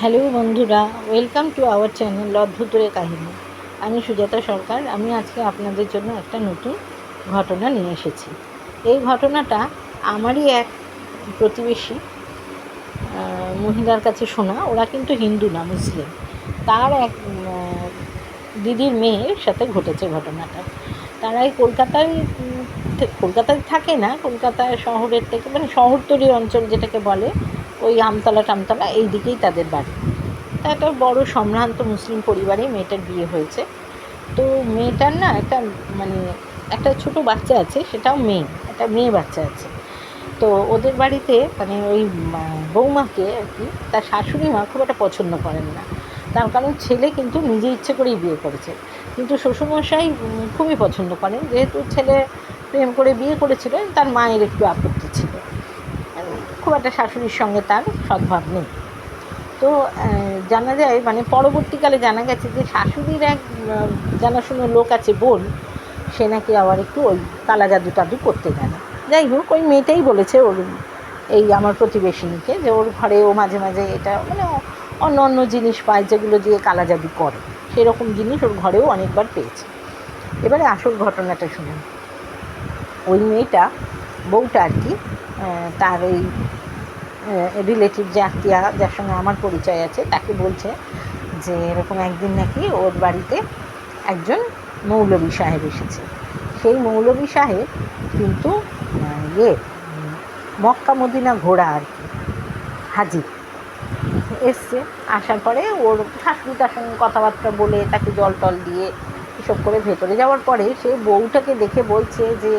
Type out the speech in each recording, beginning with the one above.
Hello বন্ধুরা, welcome to our channel অদ্ভুতরে কাহিনী। আমি সুজাতা সরকার, আমি আজকে আপনাদের জন্য একটা নতুন ঘটনা নিয়ে এসেছি। এই ঘটনাটা আমারই এক প্রতিবেশী মহিলার কাছে শোনা, ওরা কিন্তু হিন্দু না, মুসলিম। তার এক দিদির মেয়ের সাথে ঘটেছে ঘটনাটা। তারা এই কলকাতায় কলকাতায় থাকে না, কলকাতায় শহরের থেকে মানে শহরতলি অঞ্চল যেটাকে বলে ওই আমতলা টামতলা এই দিকেই তাদের বাড়ি। তা একটা বড় সম্ভ্রান্ত মুসলিম পরিবারে মেয়েটার বিয়ে হয়েছে। তো মেয়েটার না একটা মানে একটা ছোট বাচ্চা আছে, সেটাও মেয়ে, একটা মেয়ে বাচ্চা আছে। তো ওদের বাড়িতে মানে ওই বৌমাকে আর কি, তার শাশুড়ি মা খুব একটা পছন্দ করেন না। তার কারণ ছেলে কিন্তু নিজে ইচ্ছে করেই বিয়ে করেছে। কিন্তু শ্বশুরমশাই খুবই পছন্দ করেন। যেহেতু ছেলে প্রেম করে বিয়ে করেছিল, তার মায়ের একটু আপত্তি খুব একটা শাশুড়ির সঙ্গে তার সদ্ভাব নেই। তো জানা যায় মানে পরবর্তীকালে জানা গেছে যে শাশুড়ির এক জানাশুনো লোক আছে বোন, সে নাকি আবার একটু ওই কালা জাদু টাদু করতে জানে। যাই হোক, ওই মেয়েটাই বলেছে ওর এই আমার প্রতিবেশিনীকে যে ওর ঘরে ও মাঝে মাঝে এটা মানে অন্য অন্য জিনিস পায় যেগুলো দিয়ে কালা জাদু করে। সেরকম জিনিস ওর ঘরেও অনেকবার পেয়েছে। এবারে আসল ঘটনাটা শুনুন। ওই মেয়েটা, বউটা আর কি তার ওই রিলেটিভ যে আত্মীয়া যার সঙ্গে আমার পরিচয় আছে, তাকে বলছে যে এরকম একদিন নাকি ওর বাড়িতে একজন মৌলবী সাহেব এসেছে। সেই মৌলবী সাহেব কিন্তু ইয়ে মক্কা মদিনা ঘোড়া আর কি, হাজির। এসছে, আসার পরে ওর শাশুড়ি তার সঙ্গে কথাবার্তা বলে তাকে জল টল দিয়ে এসব করে ভেতরে যাওয়ার পরে সে বউটাকে দেখে বলছে যে,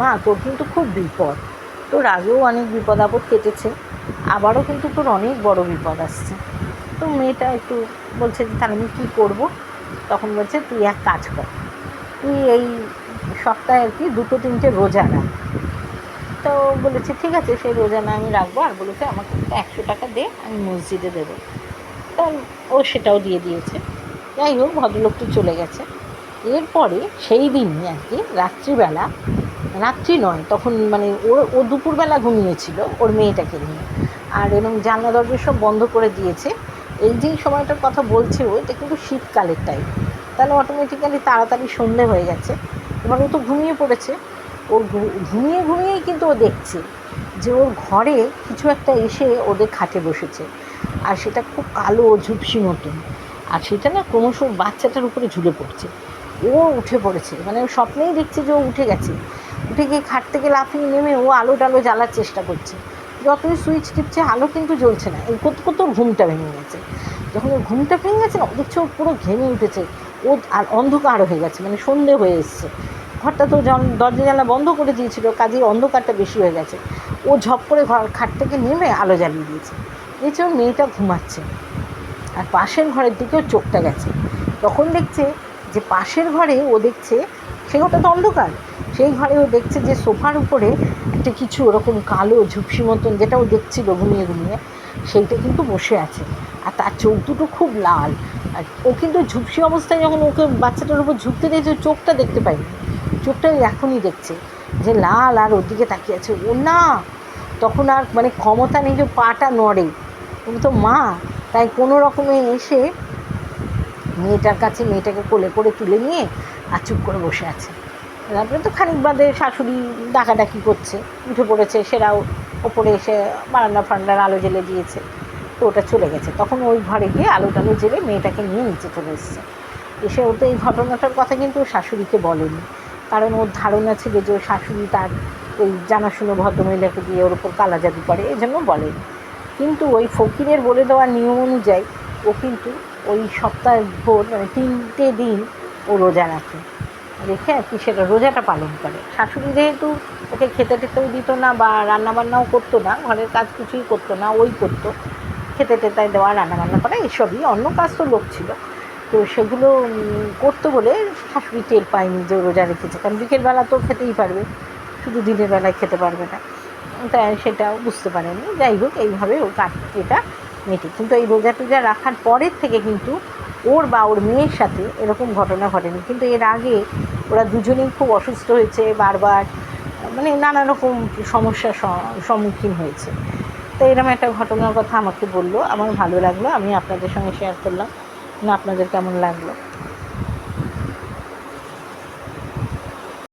মা, তোর কিন্তু খুব বিপদ। তোর আগেও অনেক বিপদ আপদ কেটেছে। আবারও কিন্তু তোর অনেক বড় বিপদ আসছে। তো মেয়েটা একটু বলছে যে, তাহলে আমি কী করব? তখন বলছে, তুই এক কাজ কর। তুই এই সপ্তাহে আর কি দুটো তিনটে রোজা রাখ। তো বলেছে, ঠিক আছে, সেই রোজা না আমি রাখব। আর বলেছে, আমাকে একশো টাকা দে, আমি মসজিদে দেবো। তো ও সেটাও দিয়ে দিয়েছে। যাই হোক ভদ্রলোকটি চলে গেছে। এরপরে সেই দিনই আর কি রাত্রিবেলা রাত্রি নয়, তখন মানে ওর ও দুপুরবেলা ঘুমিয়েছিল ওর মেয়েটাকে নিয়ে। আর এরকম জানলা দরজা সব বন্ধ করে দিয়েছে। এই যে সময়টার কথা বলছে ও, এটা কিন্তু শীতকালের টাইম তাহলে অটোমেটিক্যালি তাড়াতাড়ি সন্ধে হয়ে গেছে। এবার ও তো ঘুমিয়ে পড়েছে। ঘু- ঘুমিয়ে ঘুমিয়েই কিন্তু ও দেখছে যে ওর ঘরে কিছু একটা এসে ওদের খাটে বসেছে। আর সেটা খুব কালো ঝুপসি মতন। আর সেটা না ক্রমশ বাচ্চাটার উপরে ঝুলে পড়ছে। ও উঠে পড়েছে। মানে ও স্বপ্নেই দেখছে যে ও উঠে গেছে। উঠে গিয়ে খাট থেকে লাফিয়ে নেমে ও আলো টালো জ্বালার চেষ্টা করছে। যতই সুইচ টিপছে, আলো কিন্তু জ্বলছে না। এই কত কত ঘুমটা ভেঙে গেছে। যখন ওর ঘুমটা ভেঙে গেছে না দেখছে ও পুরো ঘেমে উঠেছে। ও আর অন্ধকার হয়ে গেছে মানে সন্ধে হয়ে এসছে। ঘরটা তো দরজা জানলা বন্ধ করে দিয়েছিল, কাজেই অন্ধকারটা বেশি হয়ে গেছে। ও ঝপ করে ঘর খাট থেকে নেমে আলো জ্বালিয়ে দিয়েছে। দেখছে ওর মেয়েটা ঘুমাচ্ছে। আর পাশের ঘরের দিকেও চোখটা গেছে। তখন দেখছে যে পাশের ঘরে ও দেখছে, সে ঘরটা তো অন্ধকার। সেই ঘরে ও দেখছে যে সোফার উপরে একটা কিছু ওরকম কালো ঝুপসি মতন যেটা ও দেখছিল ঘুমিয়ে ঘুমিয়ে, সেইটা কিন্তু বসে আছে। আর তার চোখ দুটো খুব লাল। আর ও কিন্তু ঝুপসি অবস্থায় যখন ওকে বাচ্চাটার উপর ঝুঁকতে দিয়েছে চোখটা দেখতে পায়নি। চোখটা এখনই দেখছে যে লাল আর ওর দিকে তাকিয়ে আছে। ও না, তখন আর মানে ক্ষমতা নেই যে পাটা নড়ে। ও তো মা, তাই কোনো রকমে এসে মেয়েটার কাছে, মেয়েটাকে কোলে করে তুলে নিয়ে আর চুপ করে বসে আছে। তারপরে তো খানিক বাদে শাশুড়ি ডাকাডাকি করছে, উঠে পড়েছে, সেরাও ওপরে এসে বারান্দা ফারান্দার আলো জ্বেলে দিয়েছে, তো ওটা চলে গেছে। তখন ওই ঘরে গিয়ে আলো টালো জেলে মেয়েটাকে নিয়ে নিচে চলে এসছে। এসে ও তো এই ঘটনাটার কথা কিন্তু শাশুড়িকে বলেনি, কারণ ওর ধারণা ছিল যে শাশুড়ি তার ওই জানাশুনো ভদ্রমহিলাকে দিয়ে ওর উপর কালা জাদু করে, এই জন্য বলেনি। কিন্তু ওই ফকিরের বলে দেওয়ার নিয়ম অনুযায়ী ও কিন্তু ওই সপ্তাহ ভোর মানে তিনটে দিন ও রোজা রাখে। রেখে আর কি সেটা রোজাটা পালন করে। শাশুড়ি যেহেতু ওকে খেতে টেতেও দিত না বা রান্নাবান্নাও করতো না, ঘরের কাজ কিছুই করতো না, ওই করতো। খেতে টেতায় দেওয়া, রান্নাবান্না করা এসবই অন্য কাজ তো লোক ছিল। তো সেগুলো করতো বলে শাশুড়ি টের পায়নি যে রোজা রেখেছে। কারণ বিকেলবেলা তো খেতেই পারবে। শুধু দিনের বেলায় খেতে পারবে না। তাই সেটাও বুঝতে পারেনি। যাই হোক, এইভাবে ও কাট এটা মেটে। কিন্তু এই রোজা টোজা রাখার পরের থেকে কিন্তু ওর বা ওর মেয়ের সাথে এরকম ঘটনা ঘটেনি। কিন্তু এর আগে ওরা দুজনেই খুব অসুস্থ হয়েছে, বারবার মানে নানা রকম সমস্যার সম্মুখীন হয়েছে। তো এরকম একটা ঘটনার কথা আমাকে বলল। আমার ভালো লাগল। আমি আপনাদের সঙ্গে শেয়ার করলাম। আপনাদের কেমন লাগল?